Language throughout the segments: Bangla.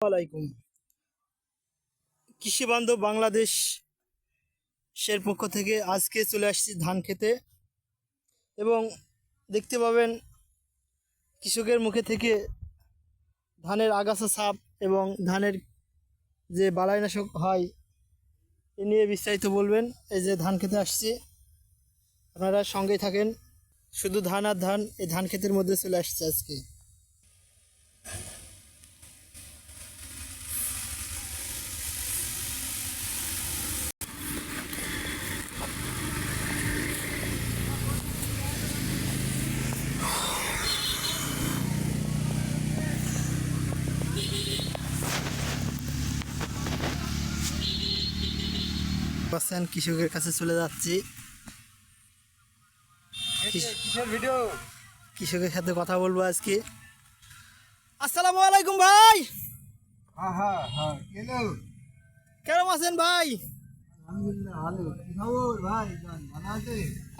আলাইকুম। কৃষি বান্ধব বাংলাদেশ সের পক্ষ থেকে আজকে চলে আসছি ধান খেতে এবং দেখতে পাবেন কৃষকের মুখে থেকে ধানের আগাছা সাপ এবং ধানের যে বালাইনাশক হয় এ নিয়ে বিস্তারিত বলবেন। এই যে ধান খেতে আসছি। আপনারা সঙ্গেই থাকেন। শুধু ধান আর ধান, এই ধান ক্ষেতের মধ্যে চলে আসছে আজকে। পাচ্ছেন কৃষকের কাছে চলে যাচ্ছি। কৃষকের সাথে কথা বলব আজকে। আসসালামু আলাইকুম ভাই। হ্যাঁ হ্যাঁ হ্যাঁ কেন কেমন আছেন ভাই?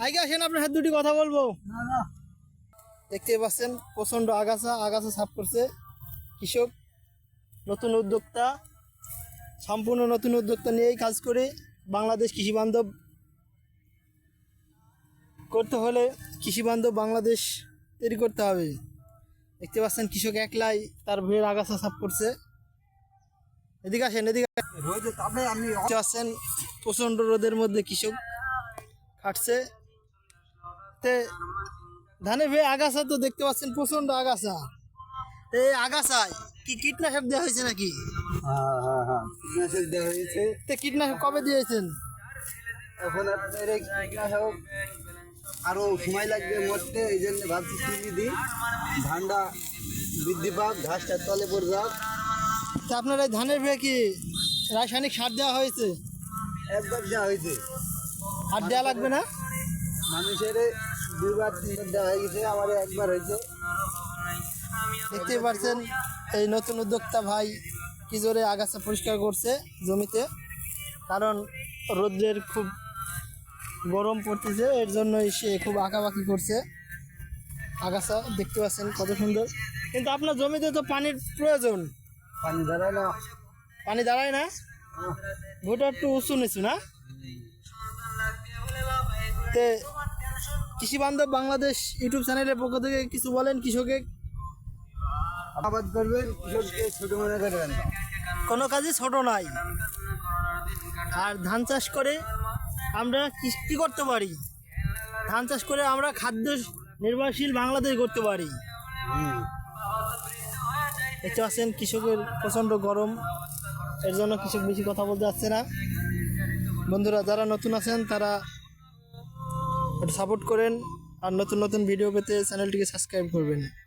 আগে আসেন আপনার সাথে দুটি কথা বলব। দেখতে পাচ্ছেন প্রচণ্ড আগাছা আগাছা সাফ করছে কৃষক। নতুন উদ্যোক্তা সম্পূর্ণ নতুন উদ্যোক্তা নিয়েই কাজ করে। বাংলাদেশ কৃষি বান্ধব করতে হলে কৃষি বান্ধব বাংলাদেশ তৈরি করতে হবে। দেখতে পাচ্ছেন কৃষক একলাই তার ভেড় আগাছা সাফ করছে। এদিকে আসেন, এদিকে পাচ্ছেন প্রচণ্ড রোদের মধ্যে কৃষক খাটছে। তে ধানে ভে আগাছা তো দেখতে পাচ্ছেন প্রচণ্ড আগাছা। এই আগাছায় কি কীটনাশক দেওয়া হয়েছে নাকি? কীটনাশক দেওয়া হয়েছে। তে কীটনাশক কবে দিয়েছেন? এখন আপনার এই কীটনাশক আরও সময় লাগবে মরতে এই জন্য ভাবছি চিনি দিই। ধানটা বৃদ্ধি পাক ঘাসটা তলে পড়ে যাক। তা আপনার এই ধানের ভে কি রাসায়নিক সার দেওয়া হয়েছে? একবার দেওয়া হয়েছে। আর দেওয়া লাগবে না? মানুষের দুইবার তিনবার দেওয়া হয়ে গেছে আমার একবার হয়েছে। দেখতেই পাচ্ছেন এই নতুন উদ্যোক্তা ভাই কি জোরে আগাছা পরিষ্কার করছে জমিতে? কারণ রোদ্রের খুব গরম পড়তেছে এর জন্যই সে খুব আঁকাবাকি করছে। আগাছা দেখতে পাচ্ছেন কত সুন্দর। কিন্তু আপনার জমিতে তো পানির প্রয়োজন। পানি দাঁড়ায় না। পানি দাঁড়ায় না? আহ, ভোটা একটু উঁচু নিচু না? তে কৃষি বান্ধব বাংলাদেশ ইউটিউব চ্যানেলের পক্ষ থেকে কিছু বলেন কৃষকে আবাদ করবেন, কৃষককে ছোট মনে করবেন। কোনো কাজই ছোট নাই। আর ধান চাষ করে আমরা কি- কি করতে পারি। ধান চাষ করে আমরা খাদ্য নির্ভরশীল বাংলাদেশ করতে পারি। দেখতে পাচ্ছেন, কৃষকের প্রচণ্ড গরম। এর জন্য কৃষক বেশি কথা বলতে যাচ্ছে না। বন্ধুরা, যারা নতুন আছেন, তারা সাপোর্ট করেন। আর নতুন নতুন ভিডিও পেতে চ্যানেলটিকে সাবস্ক্রাইব করবেন।